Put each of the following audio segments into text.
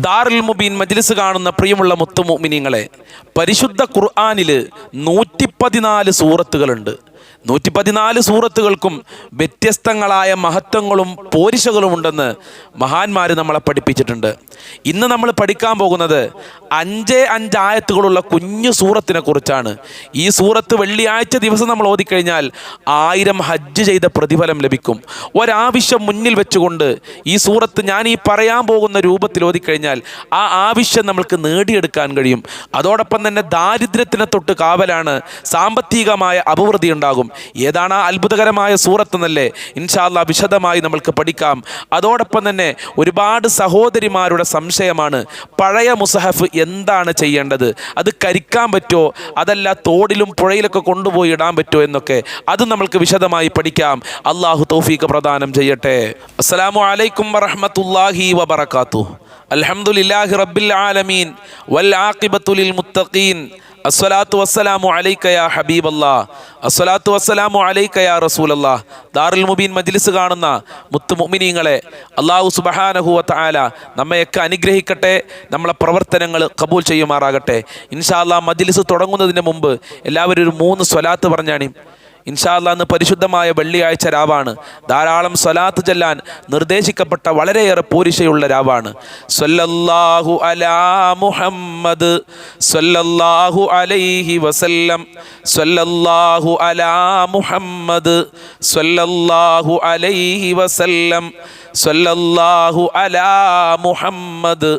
ദാറുൽ മുബീൻ മജ്ലിസ് കാണുന്ന പ്രിയമുള്ള മുത്തുമുമിനിങ്ങളെ പരിശുദ്ധ ഖുർആാനിൽ നൂറ്റി പതിനാല് സൂറത്തുകളുണ്ട്. നൂറ്റി പതിനാല് സൂറത്തുകൾക്കും വ്യത്യസ്തങ്ങളായ മഹത്വങ്ങളും പോരിശകളും ഉണ്ടെന്ന് മഹാന്മാർ നമ്മളെ പഠിപ്പിച്ചിട്ടുണ്ട്. ഇന്ന് നമ്മൾ പഠിക്കാൻ പോകുന്നത് അഞ്ചേ അഞ്ചായത്തുകളുള്ള കുഞ്ഞു സൂറത്തിനെ കുറിച്ചാണ്. ഈ സൂറത്ത് വെള്ളിയാഴ്ച ദിവസം നമ്മൾ ഓതിക്കഴിഞ്ഞാൽ ആയിരം ഹജ്ജ് ചെയ്ത പ്രതിഫലം ലഭിക്കും. ഒരാവശ്യം മുന്നിൽ വെച്ചുകൊണ്ട് ഈ സൂറത്ത് ഞാൻ ഈ പറയാൻ പോകുന്ന രൂപത്തിൽ ഓതിക്കഴിഞ്ഞാൽ ആ ആവശ്യം നമ്മൾക്ക് നേടിയെടുക്കാൻ കഴിയും. അതോടൊപ്പം തന്നെ ദാരിദ്ര്യത്തിനെ തൊട്ട് കാവലാണ് സാമ്പത്തികമായ അഭിവൃദ്ധി ഉണ്ടാകും. ഏതാണ് ആ അത്ഭുതകരമായ സൂറത്തെന്നല്ലേ ഇൻഷാല്ല വിശദമായി നമ്മൾക്ക് പഠിക്കാം. അതോടൊപ്പം തന്നെ ഒരുപാട് സഹോദരിമാരുടെ സംശയമാണ് പഴയ മുസഹഫ് എന്താണ് ചെയ്യേണ്ടത്? അത് കരിക്കാൻ പറ്റുമോ? അതല്ല തോടിലും പുഴയിലൊക്കെ കൊണ്ടുപോയി ഇടാൻ പറ്റുമോ എന്നൊക്കെ. അത് നമ്മൾക്ക് വിശദമായി പഠിക്കാം. അള്ളാഹു തൗഫീഖ് പ്രദാനം ചെയ്യട്ടെ. അസ്സലാമു അലൈക്കും വറഹമത്തല്ലാഹി വബറകാതുഹു. അലഹമുല്ലാഹി റബ്ബിൽ ആലമീൻ. വൽ ആഖിബത്തു ലിൽ മുത്തഖീൻ. അസ്സലാത്തു വസ്സലാമു അലൈക യാ ഹബീബല്ലാ. അസ്സലാത്തു വസ്സലാമു അലൈക യാ അല്ലാ ദാറുൽ മുബീൻ മജ്ലിസ് കാണുന്ന മുത്തു മുമിനീങ്ങളെ അള്ളാഹു സുബ്ഹാനഹു ആല നമ്മയൊക്കെ അനുഗ്രഹിക്കട്ടെ നമ്മളെ പ്രവർത്തനങ്ങൾ കബൂൽ ചെയ്യുമാറാകട്ടെ. ഇൻഷാ അല്ലാഹ് മജ്ലിസ് തുടങ്ങുന്നതിന് മുമ്പ് എല്ലാവരും ഒരു മൂന്ന് സ്വലാത്ത് പറഞ്ഞാണി. ഇൻഷാല്ല അന്ന് പരിശുദ്ധമായ വെള്ളിയാഴ്ച രാവാണ്. ധാരാളം സ്വലാത്ത് ചെല്ലാൻ നിർദ്ദേശിക്കപ്പെട്ട വളരെയേറെ പൂരിശയുള്ള രാവാണ്. സല്ലല്ലാഹു അലാ മുഹമ്മദ് സല്ലല്ലാഹു അലൈഹി വസല്ലം സല്ലല്ലാഹു അലാ മുഹമ്മദ് സല്ലല്ലാഹു അലൈഹി വസല്ലം സല്ലല്ലാഹു അലാ മുഹമ്മദ്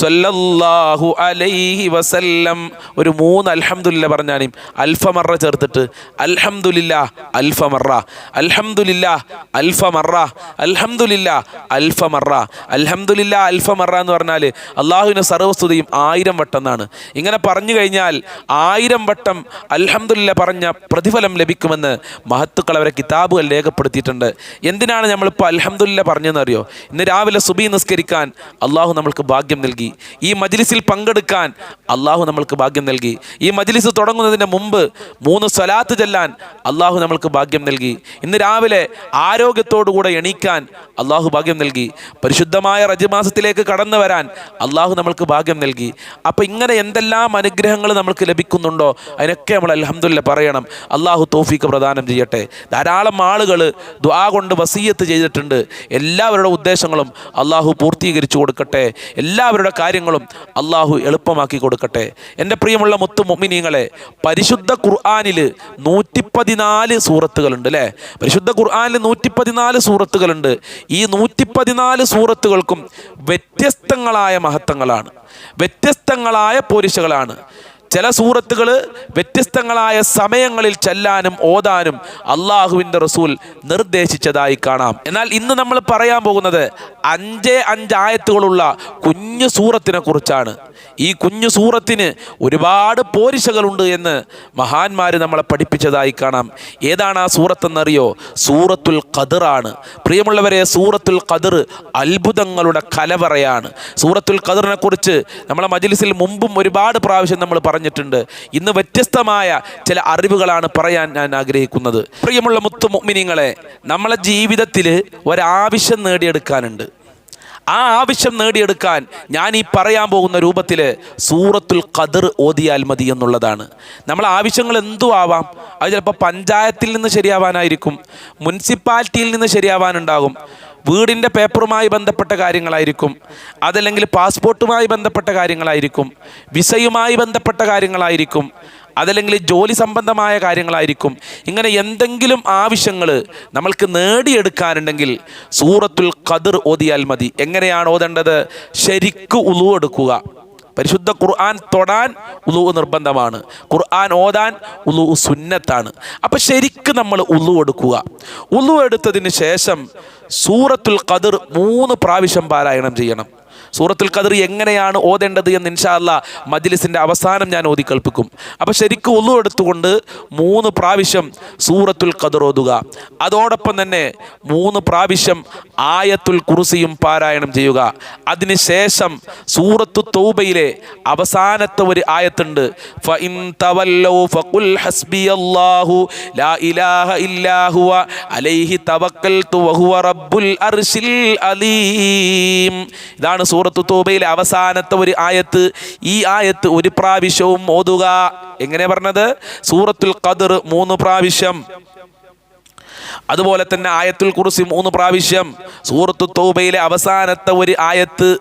സല്ലല്ലാഹു അലൈഹി വസല്ലം. ഒരു മൂന്ന് അൽഹംദുലില്ല പറഞ്ഞാണ് അൽഫമറ ചേർത്തിട്ട് അൽഹംദുലില്ല അൽഫമറ അൽഹംദുലില്ല അൽഫമറ അൽഹംദുലില്ല അൽഫമറ അൽഹംദുലില്ല അൽഫമറ എന്ന് പറഞ്ഞാൽ അള്ളാഹുവിന്റെ സർവസ്തുതിയും ആയിരം വട്ടം എന്നാണ് ഇങ്ങനെ പറഞ്ഞു കഴിഞ്ഞാൽ ആയിരം വട്ടം അൽഹംദുലില്ല പറഞ്ഞ പ്രതിഫലം ലഭിക്കുമെന്ന് മഹത്തുക്കൾ അവരെ കിതാബുകൾ രേഖപ്പെടുത്തിയിട്ടുണ്ട്. എന്തിനാണ് നമ്മളിപ്പോൾ അൽഹംദുലില്ല പറഞ്ഞതെന്നറിയോ? ഇന്ന് രാവിലെ സുബി നിസ്കരിക്കാൻ അള്ളാഹു നമ്മൾക്ക് ഭാഗ്യം നൽകി. ഈ മജ്ലിസിൽ പങ്കെടുക്കാൻ അള്ളാഹു നമ്മൾക്ക് ഭാഗ്യം നൽകി. ഈ മജ്ലിസ് തുടങ്ങുന്നതിന് മുമ്പ് മൂന്ന് സ്വലാത്ത് ചെല്ലാൻ അള്ളാഹു നമ്മൾക്ക് ഭാഗ്യം നൽകി. ഇന്ന് രാവിലെ ആരോഗ്യത്തോടുകൂടെ എണീക്കാൻ അള്ളാഹു ഭാഗ്യം നൽകി. പരിശുദ്ധമായ റജമാസത്തിലേക്ക് കടന്നു വരാൻ അള്ളാഹു നമ്മൾക്ക് ഭാഗ്യം നൽകി. അപ്പോൾ ഇങ്ങനെ എന്തെല്ലാം അനുഗ്രഹങ്ങൾ നമ്മൾക്ക് ലഭിക്കുന്നുണ്ടോ? അതിനൊക്കെ നമ്മൾ അലഹമില്ല പറയണം. അള്ളാഹു തോഫീക്ക് പ്രദാനം ചെയ്യട്ടെ. ധാരാളം ആളുകൾ ദ്വാ കൊണ്ട് വസീയത്ത് ചെയ്തിട്ടുണ്ട്. എല്ലാവരുടെ ഉദ്ദേശങ്ങളും അള്ളാഹു പൂർത്തീകരിച്ചു കൊടുക്കട്ടെ. എല്ലാവരുടെ കാര്യങ്ങളും അള്ളാഹു എളുപ്പമാക്കി കൊടുക്കട്ടെ. എന്റെ പ്രിയമുള്ള മുത്തു മൊമിനിയങ്ങളെ പരിശുദ്ധ ഖുർആാനിൽ നൂറ്റി സൂറത്തുകളുണ്ട് അല്ലേ? പരിശുദ്ധ ഖുർആാനിൽ നൂറ്റി പതിനാല് സൂറത്തുകളുണ്ട്. ഈ നൂറ്റി പതിനാല് സൂറത്തുകൾക്കും വ്യത്യസ്തങ്ങളായ മഹത്വങ്ങളാണ്. വ്യത്യസ്തങ്ങളായ പോരിശകളാണ്. ചില സൂറത്തുകൾ വ്യത്യസ്തങ്ങളായ സമയങ്ങളിൽ ചെല്ലാനും ഓതാനും അള്ളാഹുവിന്റെ റസൂൽ നിർദ്ദേശിച്ചതായി കാണാം. എന്നാൽ ഇന്ന് നമ്മൾ പറയാൻ പോകുന്നത് അഞ്ചേ അഞ്ചായത്തുകളുള്ള കുഞ്ഞു സൂറത്തിനെ കുറിച്ചാണ്. ഈ കുഞ്ഞു സൂറത്തിന് ഒരുപാട് പോരിശകളുണ്ട് എന്ന് മഹാന്മാർ നമ്മളെ പഠിപ്പിച്ചതായി കാണാം. ഏതാണ് ആ സൂറത്തെന്നറിയോ? സൂറത്തുൽ ഖദറാണ് പ്രിയമുള്ളവരെ സൂറത്തുൽ ഖദർ അത്ഭുതങ്ങളുടെ കലവറയാണ്. സൂറത്തുൽ ഖദറിനെ കുറിച്ച് നമ്മളെ മജിലിസിൽ മുമ്പും ഒരുപാട് പ്രാവശ്യം നമ്മൾ പറഞ്ഞിട്ടുണ്ട്. ഇന്ന് വ്യത്യസ്തമായ ചില അറിവുകളാണ് പറയാൻ ഞാൻ ആഗ്രഹിക്കുന്നത്. പ്രിയമുള്ള മുത്തു മുഗ്മിനിങ്ങളെ നമ്മളെ ജീവിതത്തിൽ ഒരാവശ്യം നേടിയെടുക്കാനുണ്ട്. ആ ആവശ്യം നേടിയെടുക്കാൻ ഞാൻ ഈ പറയാൻ പോകുന്ന രൂപത്തിൽ സൂറത്തുൽ ഖദർ ഓതിയാൽ മതി എന്നുള്ളതാണ്. നമ്മളെ ആവശ്യങ്ങൾ എന്തു ആവാം അത് ചിലപ്പോൾ പഞ്ചായത്തിൽ നിന്ന് ശരിയാവാനായിരിക്കും മുനിസിപ്പാലിറ്റിയിൽ നിന്ന് ശരിയാവാനുണ്ടാകും. വീടിന്റെ പേപ്പറുമായി ബന്ധപ്പെട്ട കാര്യങ്ങളായിരിക്കും. അതല്ലെങ്കിൽ പാസ്പോർട്ടുമായി ബന്ധപ്പെട്ട കാര്യങ്ങളായിരിക്കും. വിസയുമായി ബന്ധപ്പെട്ട കാര്യങ്ങളായിരിക്കും. അതല്ലെങ്കിൽ ജോലി സംബന്ധമായ കാര്യങ്ങളായിരിക്കും. ഇങ്ങനെ എന്തെങ്കിലും ആവശ്യങ്ങൾ നമ്മൾക്ക് നേടിയെടുക്കാനുണ്ടെങ്കിൽ സൂറത്തുൽ ഖദർ ഓതിയാൽ മതി. എങ്ങനെയാണ് ഓതേണ്ടത്? ശരിക്ക് ഉളു എടുക്കുക. പരിശുദ്ധ ഖുർആൻ തൊടാൻ ഉളു നിർബന്ധമാണ്. ഖുർആൻ ഓതാൻ ഉളു സുന്നത്താണ്. അപ്പം ശരിക്ക് നമ്മൾ ഉളു എടുക്കുക. ഉളു എടുത്തതിന് ശേഷം സൂറത്തുൽ ഖദർ മൂന്ന് പ്രാവശ്യം പാരായണം ചെയ്യണം. സൂറത്തുൽ ഖദർ എങ്ങനെയാണ് ഓതേണ്ടത് എന്ന് ഇൻഷാല്ല മജ്ലിസിന്റെ അവസാനം ഞാൻ ഓതി കേൾപ്പിക്കും അപ്പോൾ ശരിക്കും ഒന്നു എടുത്തുകൊണ്ട് മൂന്ന് പ്രാവശ്യം സൂറത്തുൽ ഖദർ ഓതുക. അതോടൊപ്പം തന്നെ മൂന്ന് പ്രാവശ്യം ആയത്തുൽ കുറുസിയും പാരായണം ചെയ്യുക. അതിനുശേഷം സൂറത്തു തൗബയിലെ അവസാനത്തെ ഒരു ആയത്തുണ്ട്. അലൈഹി ഇതാണ് സൂറത്തു തോബയിലെ അവസാനത്തെ ഒരു ആയത്ത് ഈ ആയത്ത് ഒരു പ്രാവശ്യവും ഓതുക. എങ്ങനെ പറഞ്ഞത്? സൂറത്തുൽ ഖദർ മൂന്ന് പ്രാവശ്യം. അതുപോലെ തന്നെ ആയത്തുൽ കുറിസി മൂന്ന് പ്രാവശ്യം. സൂറത്തു തൗബയിലെ അവസാനത്തെ ഒരു ആയത്ത്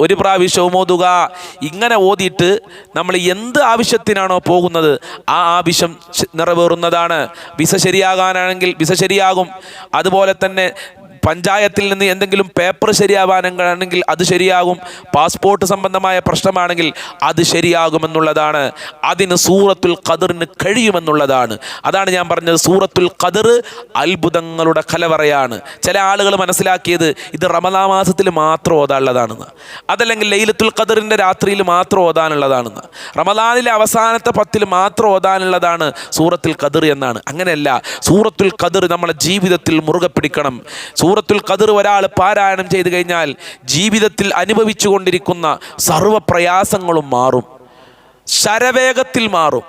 ഒരു പ്രാവശ്യവും ഓതുക. ഇങ്ങനെ ഓതിയിട്ട് നമ്മൾ എന്ത് ആവശ്യത്തിനാണോ പോകുന്നത് ആ ആവശ്യം നിറവേറുന്നതാണ്. വിസ ശരിയാകാനാണെങ്കിൽ വിസ ശരിയാകും. അതുപോലെ തന്നെ പഞ്ചായത്തിൽ നിന്ന് എന്തെങ്കിലും പേപ്പർ ശരിയാവാനാണെങ്കിൽ അത് ശരിയാകും. പാസ്പോർട്ട് സംബന്ധമായ പ്രശ്നമാണെങ്കിൽ അത് ശരിയാകുമെന്നുള്ളതാണ്. അതിന് സൂറത്തുൽ ഖദറിന് കഴിയുമെന്നുള്ളതാണ്. അതാണ് ഞാൻ പറഞ്ഞത്. സൂറത്തുൽ ഖദർ അത്ഭുതങ്ങളുടെ കലവറയാണ്. ചില ആളുകൾ മനസ്സിലാക്കിയത് ഇത് റമദാ മാസത്തിൽ മാത്രം ഓതാനുള്ളതാണെന്ന്. അതല്ലെങ്കിൽ ലൈലത്തുൽ ഖദറിന്റെ രാത്രിയിൽ മാത്രം ഓതാനുള്ളതാണെന്ന്. റമദാനിലെ അവസാനത്തെ പത്തിൽ മാത്രം ഓതാനുള്ളതാണ് സൂറത്തുൽ ഖദർ എന്നാണ്. അങ്ങനെയല്ല. സൂറത്തുൽ ഖദർ നമ്മളെ ജീവിതത്തിൽ മുറുകെ പിടിക്കണം. സൂറത്തുൽ ഖദർ ഒരാൾ പാരായണം ചെയ്തു കഴിഞ്ഞാൽ ജീവിതത്തിൽ അനുഭവിച്ചു കൊണ്ടിരിക്കുന്ന സർവ പ്രയാസങ്ങളും മാറും. ശരവേഗത്തിൽ മാറും.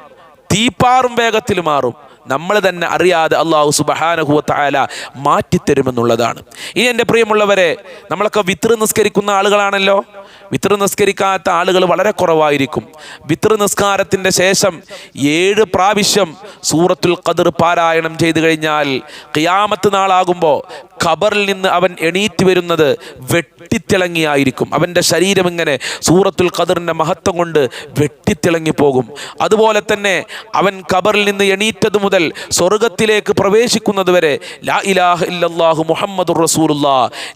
തീപ്പാറും വേഗത്തിൽ മാറും. നമ്മൾ തന്നെ അറിയാതെ അള്ളാഹു സുബഹാനഹുവത്തായാല മാറ്റിത്തരുമെന്നുള്ളതാണ്. ഇനി എന്റെ പ്രിയമുള്ളവരെ നമ്മളൊക്കെ വിത്ര നിസ്കരിക്കുന്ന ആളുകളാണല്ലോ? വിത്ര നിസ്കരിക്കാത്ത ആളുകൾ വളരെ കുറവായിരിക്കും. വിത്ര നിസ്കാരത്തിന്റെ ശേഷം ഏഴ് പ്രാവശ്യം സൂറത്തുൽ ഖദർ പാരായണം ചെയ്തു കഴിഞ്ഞാൽ കിയാമത്ത് നാളാകുമ്പോൾ ഖബറിൽ നിന്ന് അവൻ എണീറ്റ് വരുന്നത് വെട്ടിത്തിളങ്ങിയായിരിക്കും. അവന്റെ ശരീരം ഇങ്ങനെ സൂറത്തുൽ ഖദറിന്റെ മഹത്വം കൊണ്ട് വെട്ടിത്തിളങ്ങി പോകും. അതുപോലെ തന്നെ അവൻ ഖബറിൽ നിന്ന് എണീറ്റത് മുതൽ സ്വർഗത്തിലേക്ക് പ്രവേശിക്കുന്നത് വരെ ലാ ഇലാഹ ഇല്ലല്ലാഹു മുഹമ്മദുർ റസൂലുള്ള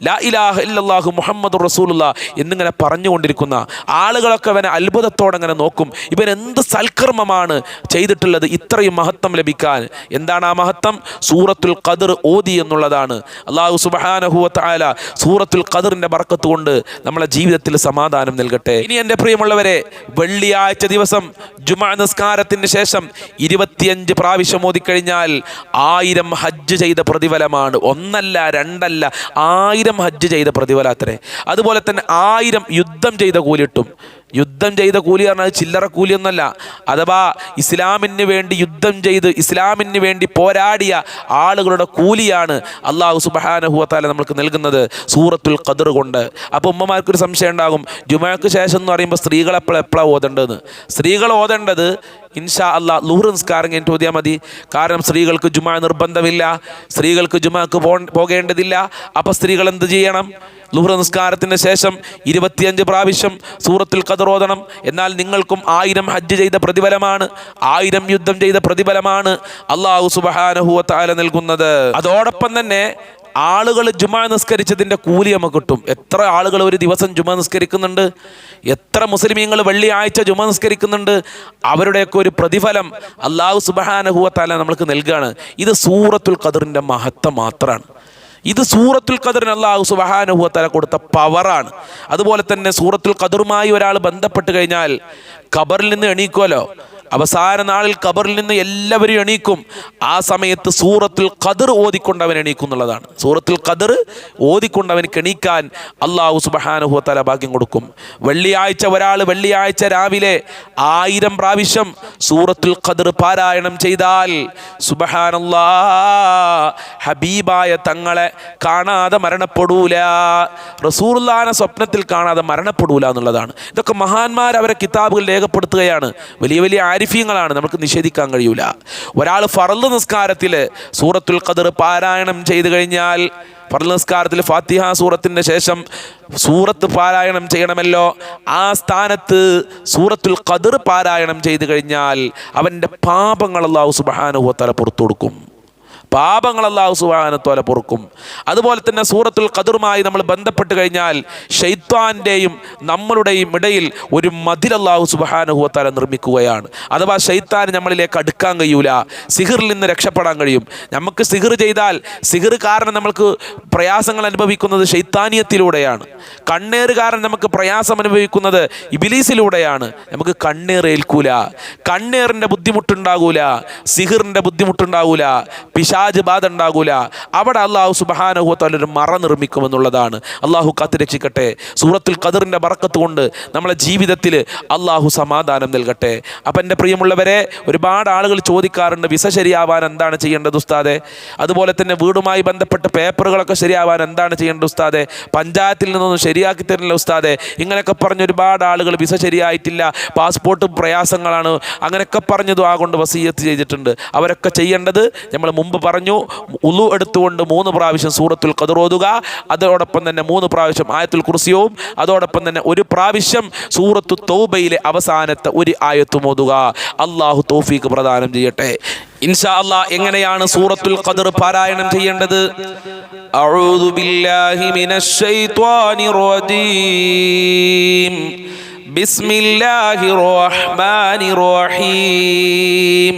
ലാ ഇലാഹ ഇല്ലല്ലാഹു മുഹമ്മദുർ റസൂലുള്ളാ എന്നിങ്ങനെ പറഞ്ഞുകൊണ്ടിരിക്കുന്ന ആളുകളൊക്കെ അവനെ അത്ഭുതത്തോടെ അങ്ങനെ നോക്കും. ഇവൻ എന്ത് സൽക്കർമ്മമാണ് ചെയ്തിട്ടുള്ളത്? ഇത്രയും മഹത്വം ലഭിക്കാൻ. എന്താണ് ആ മഹത്വം? സൂറത്തുൽ ഖദർ ഓതി എന്നുള്ളതാണ്. അള്ളാഹു സുബാനഹുല സൂറത്തുൽ കദറിന്റെ ബർക്കത്ത് കൊണ്ട് നമ്മളെ ജീവിതത്തിൽ സമാധാനം നൽകട്ടെ. ഇനി എന്റെ പ്രിയമുള്ളവരെ വെള്ളിയാഴ്ച ദിവസം ജുമാ നിസ്കാരത്തിന് ശേഷം ഇരുപത്തിയഞ്ച് പ്രാവശ്യം ഓതിക്കഴിഞ്ഞാൽ ആയിരം ഹജ്ജ് ചെയ്ത പ്രതിഫലമാണ്. ഒന്നല്ല രണ്ടല്ല ആയിരം ഹജ്ജ് ചെയ്ത പ്രതിഫല അത്രേ. അതുപോലെ തന്നെ ആയിരം യുദ്ധം ചെയ്ത കൂലിട്ടും. യുദ്ധം ചെയ്ത കൂലി പറഞ്ഞാൽ ചില്ലറ കൂലിയൊന്നല്ല അഥവാ ഇസ്ലാമിന് വേണ്ടി യുദ്ധം ചെയ്ത് ഇസ്ലാമിന് വേണ്ടി പോരാടിയ ആളുകളുടെ കൂലിയാണ് അള്ളാഹു സുബഹാനഹുവത്താല നമ്മൾക്ക് നൽകുന്നത് സൂറത്തുൽ ഖദർ കൊണ്ട്. അപ്പോൾ ഉമ്മമാർക്കൊരു സംശയം ഉണ്ടാകും. ജുമാക്ക് ശേഷം എന്ന് പറയുമ്പോൾ സ്ത്രീകൾ എപ്പോഴും എപ്പോഴാണ് ഓതേണ്ടതെന്ന് സ്ത്രീകൾ ഓതേണ്ടത് ഇൻഷാ അല്ലാ ലുഹർ നിസ്കാരം കഴിഞ്ഞിട്ട് ഓതിയാൽ മതി. കാരണം സ്ത്രീകൾക്ക് ജുമാ നിർബന്ധമില്ല. സ്ത്രീകൾക്ക് ജുമാക്ക് പോകേണ്ടതില്ല. അപ്പോൾ സ്ത്രീകൾ എന്ത് ചെയ്യണം? ലുഹ്റ നിസ്കാരത്തിന് ശേഷം ഇരുപത്തിയഞ്ച് പ്രാവശ്യം സൂറത്തുൽ ഖദർ ഓതണം എന്നാൽ നിങ്ങൾക്കും ആയിരം ഹജ്ജ് ചെയ്ത പ്രതിഫലമാണ്. ആയിരം യുദ്ധം ചെയ്ത പ്രതിഫലമാണ് അള്ളാഹു സുബഹാനഹുവത്താല നൽകുന്നത്. അതോടൊപ്പം തന്നെ ആളുകൾ ജുമാ നിസ്കരിച്ചതിന്റെ കൂലി നമുക്ക് കിട്ടും. എത്ര ആളുകൾ ഒരു ദിവസം ജുമാ നിസ്കരിക്കുന്നുണ്ട്? എത്ര മുസ്ലിമീങ്ങൾ വെള്ളിയാഴ്ച ജുമാ നിസ്കരിക്കുന്നുണ്ട്? അവരുടെയൊക്കെ ഒരു പ്രതിഫലം അള്ളാഹു സുബഹാനഹുവത്താല നമ്മൾക്ക് നൽകുകയാണ് ഇത് സൂറത്തുൽ ഖദറിന്റെ മഹത്വം മാത്രമാണ്. ഇത് സൂറത്തുൽ ഖദറിന് അള്ളാഹു സുബഹാനുഹുവത്തല കൊടുത്ത പവറാണ് അതുപോലെ തന്നെ സൂറത്തുൽ ഖദറുമായി ഒരാൾ ബന്ധപ്പെട്ട് കഴിഞ്ഞാൽ ഖബറിൽ നിന്ന് എണീക്കുമല്ലോ അവസാന നാളിൽ ഖബറിൽ നിന്ന് എല്ലാവരും എണീക്കും. ആ സമയത്ത് സൂറത്തുൽ ഖദർ ഓതിക്കൊണ്ട് അവൻ എണീക്കും എന്നുള്ളതാണ്. സൂറത്തുൽ ഖദർ ഓതിക്കൊണ്ട് അവനക്ക് എണീക്കാൻ അള്ളാഹു സുബഹാനുഹുവത്തല ഭാഗ്യം കൊടുക്കും. വെള്ളിയാഴ്ച ഒരാൾ വെള്ളിയാഴ്ച രാവിലെ ആയിരം പ്രാവശ്യം സൂറത്തുൽ ഖദർ പാരായണം ചെയ്താൽ സുബഹാനല്ലാ ഹബീബായ തങ്ങളെ കാണാതെ മരണപ്പെടൂല. റസൂർലാന സ്വപ്നത്തിൽ കാണാതെ മരണപ്പെടൂല എന്നുള്ളതാണ്. ഇതൊക്കെ മഹാന്മാർ അവരെ കിതാബുകൾ രേഖപ്പെടുത്തുകയാണ്. വലിയ വലിയ ആരിഫ്യങ്ങളാണ് നമുക്ക് നിഷേധിക്കാൻ കഴിയൂല. ഒരാൾ ഫറൽ നിസ്കാരത്തിൽ സൂറത്തുൽ ഖദർ പാരായണം ചെയ്തു കഴിഞ്ഞാൽ ഫറൽ നിസ്കാരത്തിൽ ഫാത്തിഹ സൂറത്തിന്റെ ശേഷം സൂറത്ത് പാരായണം ചെയ്യണമല്ലോ. ആ സ്ഥാനത്ത് സൂറത്തുൽ ഖദർ പാരായണം ചെയ്തു കഴിഞ്ഞാൽ അവന്റെ പാപങ്ങൾ അള്ളാഹു സുബാനുഭവത്തല പുറത്തു കൊടുക്കും. പാപങ്ങൾ അള്ളാഹു സുബാനത്തോല പൊറുക്കും. അതുപോലെ തന്നെ സൂറത്തുൽ ഖദറുമായി നമ്മൾ ബന്ധപ്പെട്ട് കഴിഞ്ഞാൽ ഷെയ്ത്താന്റെയും നമ്മളുടെയും ഇടയിൽ ഒരു മതിൽ അള്ളാഹു സുബാനുഹുവത്താല നിർമ്മിക്കുകയാണ്. അഥവാ ഷെയ്ത്താൻ നമ്മളിലേക്ക് അടുക്കാൻ കഴിയൂല സിഹിറിൽ നിന്ന് രക്ഷപ്പെടാൻ കഴിയും. നമുക്ക് സിഹിർ ചെയ്താൽ സിഹിർ കാരണം നമ്മൾക്ക് പ്രയാസങ്ങൾ അനുഭവിക്കുന്നത് ഷെയ്ത്താനിയത്തിലൂടെയാണ് കണ്ണേറ് കാരണം നമുക്ക് പ്രയാസം അനുഭവിക്കുന്നത് ഇബിലീസിലൂടെയാണ്. നമുക്ക് കണ്ണേറ് ഏൽക്കൂല. കണ്ണേറിന്റെ ബുദ്ധിമുട്ടുണ്ടാകൂല സിഹിറിന്റെ ബുദ്ധിമുട്ടുണ്ടാകൂല പിശാ പിശാജ് ബാധ ഉണ്ടാകൂല. അവിടെ അള്ളാഹു ഒരു മറ നിർമ്മിക്കുമെന്നുള്ളതാണ്. അള്ളാഹു കാത്ത് രക്ഷിക്കട്ടെ. സൂറത്തുൽ ഖദറിന്റെ ബറക്കത്ത് കൊണ്ട് നമ്മളെ ജീവിതത്തിൽ അള്ളാഹു സമാധാനം നൽകട്ടെ. അപ്പം എന്റെ പ്രിയമുള്ളവരെ ഒരുപാട് ആളുകൾ ചോദിക്കാറുണ്ട് വിസ ശരിയാവാൻ എന്താണ് ചെയ്യേണ്ടത് ഉസ്താദെ? അതുപോലെ തന്നെ വീടുമായി ബന്ധപ്പെട്ട് പേപ്പറുകളൊക്കെ ശരിയാവാൻ എന്താണ് ചെയ്യേണ്ടത് ഉസ്താദെ? പഞ്ചായത്തിൽ നിന്നൊന്നും ശരിയാക്കി തരുന്നില്ല ഉസ്താദെ. ഇങ്ങനെയൊക്കെ പറഞ്ഞ് ഒരുപാട് ആളുകൾ വിസ ശരിയായിട്ടില്ല. പാസ്പോർട്ട് പ്രയാസങ്ങളാണ്. അങ്ങനെയൊക്കെ പറഞ്ഞതും ആ കൊണ്ട് വസീയത്ത് ചെയ്തിട്ടുണ്ട്. അവരൊക്കെ ചെയ്യേണ്ടത് നമ്മൾ മുമ്പ് പറഞ്ഞു ഉളു എടുത്തുകൊണ്ട് മൂന്ന് പ്രാവശ്യം സൂറത്തുൽ ഖദർ ഓതുക അതോടൊപ്പം തന്നെ മൂന്ന് പ്രാവശ്യം ആയത്തുൽ കുർസിയവും അതോടൊപ്പം തന്നെ ഒരു പ്രാവശ്യം സൂറത്തു തൗബയിലെ അവസാനത്തെ ഒരു ആയത്തും ഓതുക. അള്ളാഹു തോഫീക്ക് പ്രദാനം ചെയ്യട്ടെ. ഇൻഷാ അല്ലാ എങ്ങനെയാണ് സൂറത്തുൽ ഖദർ പാരായണം ചെയ്യേണ്ടത്? അഊദു ബില്ലാഹി മിനശ് റജീം. ബിസ്മില്ലാഹിർ റഹ്മാനിർ റഹീം.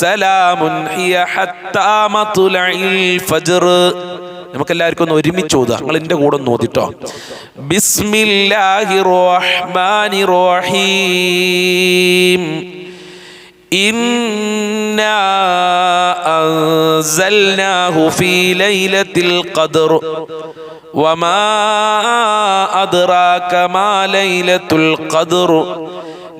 سلام هي حتى مطلع الفجر നമുക്കെല്ലാവർക്കും ഒന്ന് ഒരുമിച്ച് ഓതുക നിങ്ങൾ എൻ്റെ കൂടെ ഒന്ന് ഓതിട്ടോ ബിസ്മില്ലാഹി റഹ്മാനി റഹീം إنا أنزلناه في ليلة القدر وما أدراك ما ليلة القدر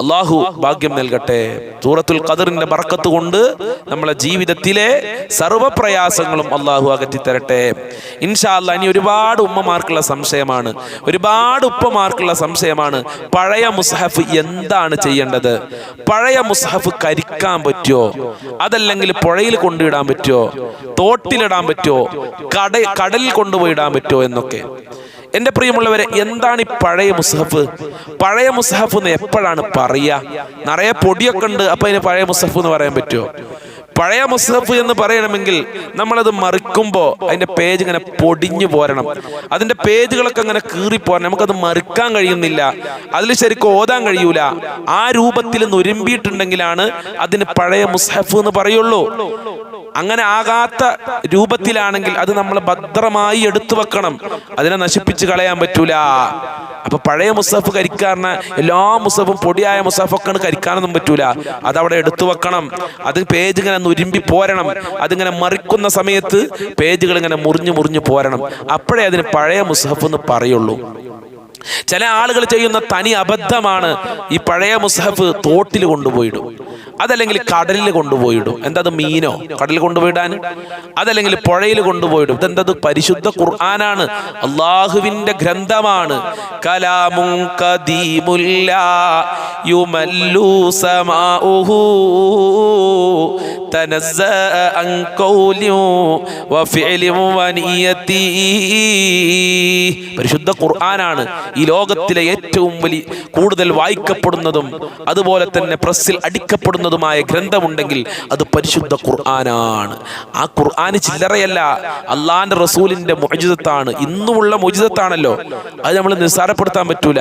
അള്ളാഹു ഭാഗ്യം നൽകട്ടെ. സൂറത്തുൽ ഖദറിന്റെ ബർക്കത്ത് കൊണ്ട് നമ്മളെ ജീവിതത്തിലെ സർവപ്രയാസങ്ങളും അള്ളാഹു അകറ്റി തരട്ടെ ഇൻഷാ അല്ലാ ഇനി ഒരുപാട് ഉമ്മമാർക്കുള്ള സംശയമാണ്. ഒരുപാട് ഉപ്പമാർക്കുള്ള സംശയമാണ്. പഴയ മുസ്ഹഫ് എന്താണ് ചെയ്യേണ്ടത്? പഴയ മുസ്ഹഫ് കരിക്കാൻ പറ്റുമോ അതല്ലെങ്കിൽ പുഴയിൽ കൊണ്ടിടാൻ പറ്റുമോ തോട്ടിലിടാൻ പറ്റുമോ കട കടലിൽ കൊണ്ടുപോയി ഇടാൻ പറ്റുമോ എന്നൊക്കെ. എന്റെ പ്രിയമുള്ളവരെ എന്താണ് ഈ പഴയ മുസ്ഹഫ്? പഴയ മുസ്ഹഫ് എന്ന് എപ്പോഴാണ് പറയുക നിറയെ പൊടിയൊക്കെ ഉണ്ട് അപ്പൊ അതിന് പഴയ മുസ്ഹഫ് എന്ന് പറയാൻ പറ്റുമോ? പഴയ മുസ്ഹഫ് എന്ന് പറയണമെങ്കിൽ നമ്മളത് മറിക്കുമ്പോൾ അതിന്റെ പേജ് ഇങ്ങനെ പൊടിഞ്ഞു പോരണം. അതിന്റെ പേജുകളൊക്കെ അങ്ങനെ കീറി കീറിപ്പോരണം നമുക്കത് മറിക്കാൻ കഴിയുന്നില്ല. അതിൽ ശരിക്കും ഓതാൻ കഴിയൂല. ആ രൂപത്തിൽ നുരുമ്പിയിട്ടുണ്ടെങ്കിലാണ് അതിന് പഴയ മുസ്ഹഫ് എന്ന് പറയുള്ളൂ. അങ്ങനെ ആകാത്ത രൂപത്തിലാണെങ്കിൽ അത് നമ്മൾ ഭദ്രമായി എടുത്തു വെക്കണം. അതിനെ നശിപ്പിച്ച് കളയാൻ പറ്റൂല. അപ്പൊ പഴയ മുസഫ് കരിക്കാരന് എല്ലാ മുസഫും പൊടിയായ മുസഫൊക്കെ കരിക്കാനൊന്നും പറ്റൂല. അതവിടെ എടുത്തു വെക്കണം. അത് പേജ് ഇങ്ങനെ ഒരുമ്പി പോരണം. അതിങ്ങനെ മറിക്കുന്ന സമയത്ത് പേജുകൾ ഇങ്ങനെ മുറിഞ്ഞു മുറിഞ്ഞു പോരണം. അപ്പോഴേ അതിന് പഴയ മുസഫ് എന്ന് പറയുള്ളൂ. ചില ആളുകൾ ചെയ്യുന്ന തനി അബദ്ധമാണ് ഈ പഴയ മുസ്ഹഫ് തോട്ടിൽ കൊണ്ടുപോയിടും. അതല്ലെങ്കിൽ കടലിൽ കൊണ്ടുപോയിടും എന്താ അത് മീനോ കടലിൽ കൊണ്ടുപോയിടാൻ അതല്ലെങ്കിൽ പുഴയിൽ കൊണ്ടുപോയിടും ഇതെന്തത് പരിശുദ്ധ ഖുർആനാണ് അള്ളാഹുവിന്റെ ഗ്രന്ഥമാണ് കലാമും കദീമുല്ല യുമല്ലു സമാഉഹു تنزأ عن قول وفعل ونيتي പരിശുദ്ധ ഖുർആനാണ് ഈ ലോകത്തിലെ ഏറ്റവും വലിയ കൂടുതൽ വായിക്കപ്പെടുന്നതും അതുപോലെ തന്നെ പ്രസ്സിൽ അടിക്കപ്പെടുന്നതുമായ ഗ്രന്ഥമുണ്ടെങ്കിൽ അത് പരിശുദ്ധ ഖുർആനാണ്. ആ ഖുർആൻ ചില്ലറയല്ല. അള്ളാന്റെ റസൂലിന്റെ മോചിതത്താണ് ഇന്നുമുള്ള മോചിതത്താണല്ലോ അത് നമ്മൾ നിസ്സാരപ്പെടുത്താൻ പറ്റൂല.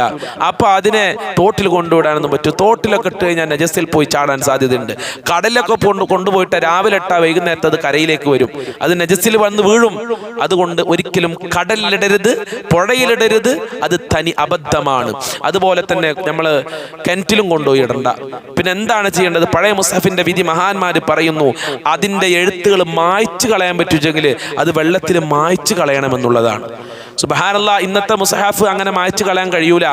അപ്പൊ അതിനെ തോട്ടിൽ കൊണ്ടുവിടാനൊന്നും പറ്റും. തോട്ടിലൊക്കെ ഇട്ട് കഴിഞ്ഞാൽ നജസിൽ പോയി ചാടാൻ സാധ്യതയുണ്ട്. കടലിലൊക്കെ കൊണ്ട് കൊണ്ടുപോയിട്ട് രാവിലെ ഇട്ടാ വൈകുന്നേരത്ത് അത് കരയിലേക്ക് വരും. അത് നജസ്സിൽ വന്ന് വീഴും. അതുകൊണ്ട് ഒരിക്കലും കടലിലിടരുത് പുഴയിലിടരുത്. അത് തനി അബദ്ധമാണ്. അതുപോലെ തന്നെ നമ്മൾ കിണറ്റിലും കൊണ്ടുപോയി ഇടണ്ട. പിന്നെ എന്താണ് ചെയ്യേണ്ടത്? പഴയ മുസഫിന്റെ വിധി മഹാന്മാർ പറയുന്നു അതിന്റെ എഴുത്തുകൾ മായ്ച്ചു കളയാൻ പറ്റുമെങ്കിൽ അത് വെള്ളത്തിൽ മായ്ച്ചു കളയണമെന്നുള്ളതാണ്. സുബഹാനല്ല ഇന്നത്തെ മുസഹാഫ് അങ്ങനെ മായ്ച്ചു കളയാൻ കഴിയൂല.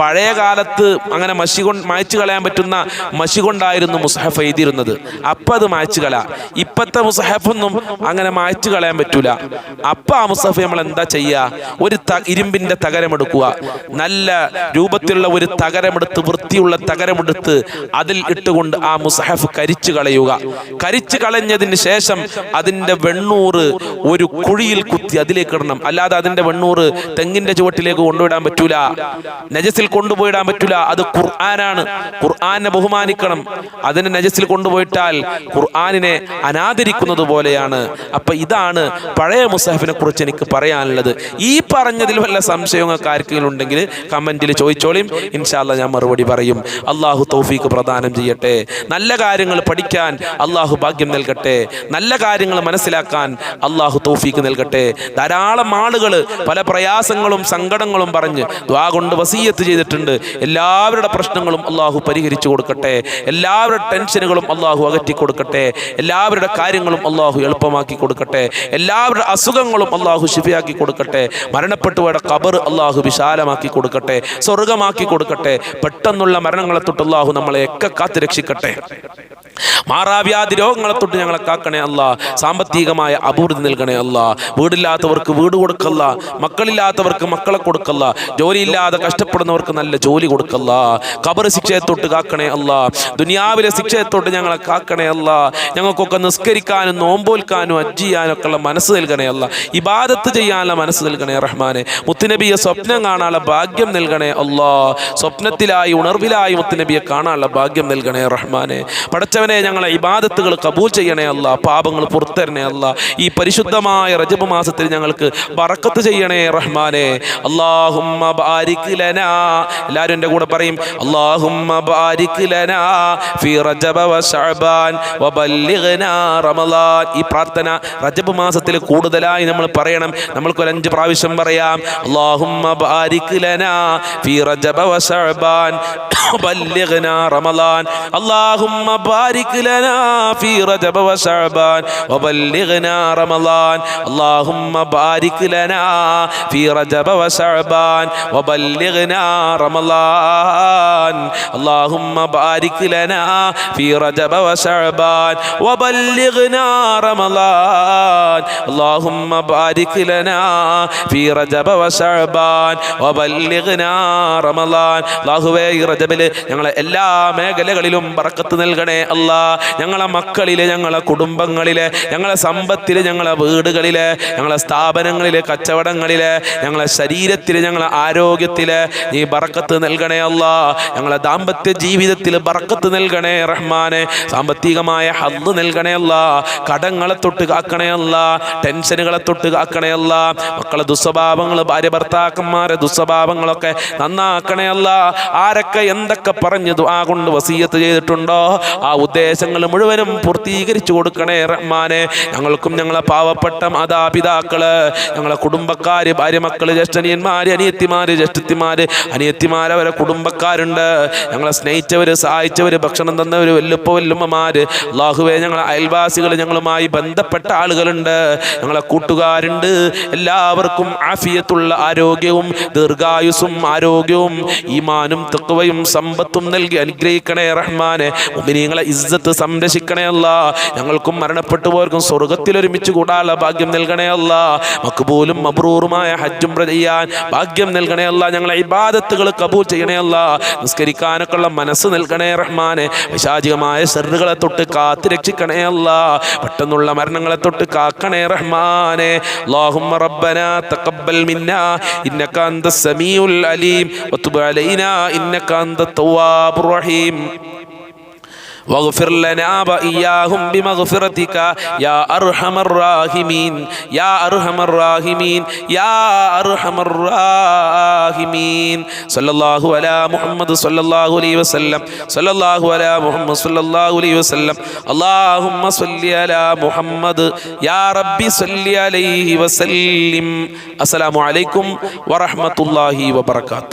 പഴയ കാലത്ത് അങ്ങനെ മഷി കൊണ്ട് മായ്ച്ചു കളയാൻ പറ്റുന്ന മഷി കൊണ്ടായിരുന്നു മുസഹഫ് എഴുതിയിരുന്നത്. അപ്പൊ അത് മായ്ച്ചു കള ഇപ്പത്തെ മുസഹഫൊന്നും അങ്ങനെ മായ്ച്ചു കളയാൻ പറ്റൂല. അപ്പൊ ആ മുസഹഫ് നമ്മൾ എന്താ ചെയ്യുക ഒരു ഇരുമ്പിന്റെ തകരമെടുക്കുക. നല്ല രൂപത്തിലുള്ള ഒരു തകരമെടുത്ത് വൃത്തിയുള്ള തകരമെടുത്ത് അതിൽ ഇട്ടുകൊണ്ട് ആ മുസഹഫ് കരിച്ചു കളയുക. കരിച്ചു കളഞ്ഞതിന് ശേഷം അതിന്റെ വെണ്ണൂറ് ഒരു കുഴിയിൽ കുത്തി അതിലേക്ക് ഇടണം. അല്ലാതെ അതിന്റെ വെണ്ണൂറ് തെങ്ങിന്റെ ചുവട്ടിലേക്ക് കൊണ്ടുവിടാൻ പറ്റൂല. നജസിൽ കൊണ്ടുപോയിടാൻ പറ്റൂല. അത് ഖുർആനാണ്. ഖുർആനെ ബഹുമാനിക്കണം. അതിനെ നജസിൽ കൊണ്ടുപോയിട്ടാൽ ഖുർആാനിനെ അനാദരിക്കുന്നത് പോലെയാണ്. അപ്പൊ ഇതാണ് പഴയ മുസഹഫിനെ കുറിച്ച് എനിക്ക് പറയാനുള്ളത്. ഈ പറഞ്ഞതിൽ വല്ല സംശയങ്ങൾക്ക് ആർക്കെങ്കിലും ഉണ്ടെങ്കിൽ കമന്റിൽ ചോദിച്ചോളിയും ഇൻഷാല്ല ഞാൻ മറുപടി പറയും. അള്ളാഹു തൗഫീക്ക് പ്രദാനം ചെയ്യട്ടെ. നല്ല കാര്യങ്ങൾ പഠിക്കാൻ അള്ളാഹു ഭാഗ്യം നൽകട്ടെ. നല്ല കാര്യങ്ങൾ മനസ്സിലാക്കാൻ അള്ളാഹു തൗഫീക്ക് നൽകട്ടെ. ധാരാളം ആളുകൾ പല പ്രയാസങ്ങളും സങ്കടങ്ങളും പറഞ്ഞ് ദ്വാ കൊണ്ട് വസീയത്ത് ചെയ്തിട്ടുണ്ട്. എല്ലാവരുടെ പ്രശ്നങ്ങളും അള്ളാഹു പരിഹരിച്ചു കൊടുക്കട്ടെ. എല്ലാവരുടെ ടെൻഷനുകളും അള്ളാഹു അകറ്റി കൊടുക്കട്ടെ. എല്ലാവരുടെ കാര്യങ്ങളും അള്ളാഹു എളുപ്പമാക്കി കൊടുക്കട്ടെ. എല്ലാവരുടെ അസുഖങ്ങളും അള്ളാഹു ശിഫിയാക്കി കൊടുക്കട്ടെ. മരണപ്പെട്ടവരുടെ കബർ അള്ളാഹു വിശാലമാക്കി കൊടുക്കട്ടെ. സ്വർഗമാക്കി കൊടുക്കട്ടെ. പെട്ടെന്നുള്ള മരണങ്ങളെ തൊട്ട് അള്ളാഹു നമ്മളെ ഒക്കെ കാത്തു രക്ഷിക്കട്ടെ മാറാവ്യാധി രോഗങ്ങളെ തൊട്ട് ഞങ്ങളെ കാക്കണേ അല്ല. സാമ്പത്തികമായ അഭിവൃദ്ധി നൽകണേ അല്ല. വീടില്ലാത്തവർക്ക് വീട് കൊടുക്കല്ല. മക്കളില്ലാത്തവർക്ക് മക്കളെ കൊടുക്കല്ല. ജോലിയില്ലാതെ കഷ്ടപ്പെടുന്നവർക്ക് നല്ല ജോലി കൊടുക്കല്ല. കബർ ശിക്ഷയെ തൊട്ട് കാക്കണേ അല്ല. ദുനിയാവിലെ ശിക്ഷയെ തൊട്ട് ഞങ്ങളെ കാക്കണേ അല്ല. ഞങ്ങൾക്കൊക്കെ നിസ്കരിക്കാനും നോമ്പോൽക്കാനും അജ്ജ് ചെയ്യാനും ഉള്ള മനസ്സ് നൽകണേ അല്ല. ഇബാദത്ത് ചെയ്യാനുള്ള മനസ്സ് നൽകണേ റഹ്മാനെ. മുത്തുനബിയെ സ്വപ്നം കാണാനുള്ള ഭാഗ്യം നൽകണേ അല്ലാ. സ്വപ്നത്തിലായി ഉണർവിലായി മുത്തുനബിയെ കാണാനുള്ള ഭാഗ്യം നൽകണേ റഹ്മാനെ. പടച്ചവനെ ഞങ്ങളെ ഇബാദത്തുകൾ കബൂൽ ചെയ്യണേ അല്ല പാപങ്ങൾ പുറത്തരണേ അല്ല. ഈ പരിശുദ്ധമായ റജബ് മാസത്തിൽ ഞങ്ങൾക്ക് ബറക്കത്ത് ചെയ്യണേ റഹ്മാനെ. ലനാ. എല്ലാവരും എന്റെ കൂടെ പറയും ഫി റജബ വ ശഅബാൻ വബല്ലിഗ്നാ റമളാൻ ഈ പ്രാർത്ഥന റജബ് മാസത്തിൽ കൂടുതലായി നമ്മൾ പറയണം. നമ്മൾക്ക് ഒരു അഞ്ച് പ്രാവശ്യം പറയാം അല്ലാഹുമ്മ ബാരിക് ലനാ ഫി റജബ വ ശഅബാൻ റമളാൻ ലനാ ഫി റജബ വ ശഅബാൻ വബല്ലിഗ്നാ റമളാൻ اللهم بارك لنا في رجب وشعبان وبلغنا رمضان اللهم بارك لنا في رجب وشعبان وبلغنا رمضان اللهم بارك لنا في رجب وشعبان وبلغنا رمضان അള്ളാഹുവേ ഈ റജബില് ഞങ്ങളെ എല്ലാ മേഖലകളിലും ബറക്കത്ത് നൽകണേ അല്ലാ ഞങ്ങളെ മക്കളിലെ ഞങ്ങളെ കുടുംബങ്ങളിലെ ഞങ്ങളെ സമ്പത്തിലെ ഞങ്ങളെ വീടുകളിലെ ഞങ്ങളെ സ്ഥാപനങ്ങളിലെ കച്ചവടങ്ങളിലെ ഞങ്ങളെ ശരീരത്തിലെ ഞങ്ങളെ ആരോഗ്യത്തിലെ നീ ബറക്കത്ത് നൽകണേ അല്ല. ഞങ്ങളെ ദാമ്പത്യ ജീവിതത്തിൽ ബറക്കത്ത് നൽകണേ റഹ്മാനെ. സാമ്പത്തികമായ ഹദ് നൽകണേ അല്ല. കടങ്ങളെ തൊട്ട് കാക്കണേ അല്ല. ടെൻഷനുകളെ തൊട്ട് കാക്കണേ അല്ല. മക്കളെ ദുസ്വഭാവങ്ങൾ ഭാര്യ ഭർത്താക്കന്മാരെ ദുസ്വഭാവങ്ങളൊക്കെ നന്നാക്കണേ അല്ല. ആരൊക്കെ എന്തൊക്കെ പറഞ്ഞു ആ കൊണ്ട് വസീയത്ത് ചെയ്തിട്ടുണ്ടോ? ആ ഉദ്ദേശങ്ങൾ മുഴുവനും പൂർത്തീകരിച്ചു കൊടുക്കണേ റഹ്മാനെ. ഞങ്ങൾക്കും ഞങ്ങളെ പാവപ്പെട്ട മാതാപിതാക്കൾ ഞങ്ങളെ കുടുംബക്കാര് ഭാര്യ മക്കൾ ജ്യേഷ്ഠനിയന്മാര് അനിയത്തിമാര് ജ്യേഷ്ഠത്തിമാര് അനിയത്തിമാര് അവരെ കുടുംബക്കാരുണ്ട്. ഞങ്ങളെ സ്നേഹിച്ചവര് സഹായിച്ചവര് ഭക്ഷണം തന്നവര് വല്ലുപ്പ വല്ലുമ്മമാര് അള്ളാഹുവെ ഞങ്ങളെ അയൽവാസികൾ ഞങ്ങളുമായി ബന്ധപ്പെട്ട ആളുകളുണ്ട്. ഞങ്ങളെ കൂട്ടുകാരുണ്ട്. എല്ലാവർക്കും ആഫിയത്തുള്ള ആരോഗ്യവും ദീർഘായുസും ആരോഗ്യവും ഈമാനും തെക്കുവയും സമ്പത്തും നൽകി അനുഗ്രഹിക്കണേ റഹ്മാനെ. മുമിനീങ്ങളെ ഇസ്സത്ത് സംരക്ഷിക്കണേ അല്ല ഞങ്ങൾക്കും മരണപ്പെട്ടു പോർക്കും സ്വർഗത്തിൽ ഒരുമിച്ച് കൂടാനുള്ള ഭാഗ്യം നൽകണേ അല്ല മക്ബൂലും മബ്രൂറുമായ ഹജ്ജും ചെയ്യാൻ ഭാഗ്യം നൽകണേ അല്ല ഞങ്ങളെ ഇബാദത്തുകൾ കബൂൽ ചെയ്യണേ അല്ല നിസ്കരിക്കാനൊക്കെ ഉള്ള മനസ്സ് നൽകണേ റഹ്മാനെ വിശാചികമായ സെറുകളെ തൊട്ട് കാത്ത് രക്ഷിക്കണേ അല്ല പെട്ടെന്നുള്ള മരണങ്ങളെ തൊട്ട് കാക്കണേ റഹ്മാനെ اللهم ربنا تقبل منا إنك أنت السميع العليم وتب علينا إنك أنت التواب الرحيم واغفر لنا وإياهم بمغفرتك يا أرحم الراحمين يا أرحم الراحمين يا أرحم الراحمين صلى الله على محمد صلى الله عليه وسلم صلى الله على محمد صلى الله عليه وسلم اللهم صل على محمد يا ربي صل عليه وسلم السلام عليكم ورحمة الله وبركاته